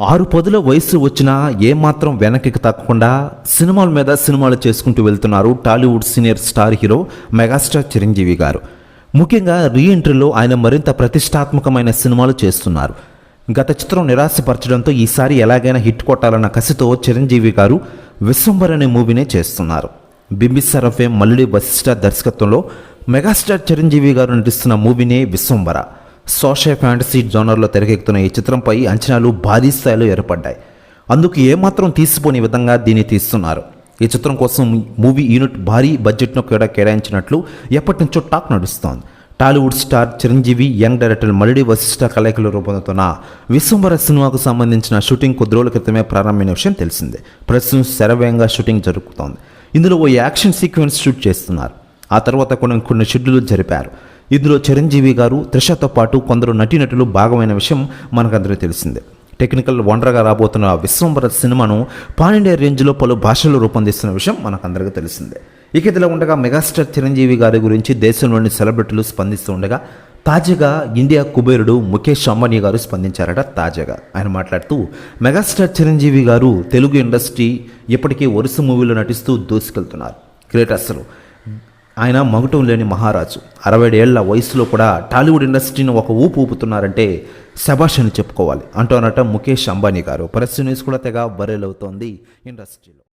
ఆరు పదుల వయసు వచ్చినా ఏమాత్రం వెనక్కి తగ్గకుండా సినిమాల మీద సినిమాలు చేసుకుంటూ వెళ్తున్నారు Tollywood senior star hero megastar Chiranjeevi గారు. ముఖ్యంగా రీఎంట్రీలో ఆయన మరింత ప్రతిష్టాత్మకమైన సినిమాలు చేస్తున్నారు. గత చిత్రం నిరాశపరచడంతో ఈసారి ఎలాగైనా హిట్ కొట్టాలన్న కసితో చిరంజీవి గారు విశ్వంబర్ అనే మూవీనే చేస్తున్నారు. బింబిసార్ ఫేమ్ మల్లుడి వశిష్ఠ దర్శకత్వంలో మెగాస్టార్ చిరంజీవి గారు నటిస్తున్న మూవీనే విశ్వంబర సోషల్ ఫ్యాంటసీ జోనర్లో తెరకెక్కుతున్న ఈ చిత్రంపై అంచనాలు భారీ స్థాయిలో ఏర్పడ్డాయి. అందుకు ఏమాత్రం తీసిపోని విధంగా దీన్ని తీస్తున్నారు. ఈ చిత్రం కోసం మూవీ యూనిట్ భారీ బడ్జెట్ను కూడా కేటాయించినట్లు ఎప్పటి నుంచో టాక్ నడుస్తోంది. Tollywood star Chiranjeevi young director Mallidi Vasishta కలయికలు రూపొందుతున్న విశ్వంబర సినిమాకు సంబంధించిన షూటింగ్ కొద్ది రోజుల క్రితమే ప్రారంభమైన విషయం తెలిసిందే. ప్రస్తుతం శరవేగంగా షూటింగ్ జరుగుతోంది ఇందులో ఓ యాక్షన్ సీక్వెన్స్ షూట్ చేస్తున్నారు. ఆ తర్వాత కొన్ని కొన్ని షెడ్యూలు జరిపారు. ఇందులో చిరంజీవి గారు త్రిషతో పాటు కొందరు నటీనటులు భాగమైన విషయం మనకందరూ తెలిసిందే. టెక్నికల్ వండర్గా రాబోతున్న విశ్వంబర సినిమాను పానిండియా రేంజ్లో పలు భాషల్లో రూపొందిస్తున్న విషయం మనకందరికీ తెలిసిందే. ఇక ఇదిలా ఉండగా మెగాస్టార్ చిరంజీవి గారి గురించి దేశంలోని సెలబ్రిటీలు స్పందిస్తూ ఉండగా తాజాగా ఇండియా కుబేరుడు ముఖేష్ అంబానీ గారు స్పందించారట తాజాగా. ఆయన మాట్లాడుతూ మెగాస్టార్ చిరంజీవి గారు తెలుగు ఇండస్ట్రీ ఇప్పటికీ వరుస మూవీలో నటిస్తూ దూసుకెళ్తున్నారు. గ్రేట్ అసలు ఆయన మగుటం లేని మహారాజు. అరవై ఏళ్ళ వయసులో కూడా టాలీవుడ్ ఇండస్ట్రీని ఒక ఊపు ఊపుతున్నారంటే శభాష్ అని చెప్పుకోవాలి. అంటూ అనట ముఖేష్ అంబానీ గారు. ప్రెస్ న్యూస్ కూడా తెగ బరేలవుతోంది ఇండస్ట్రీలో.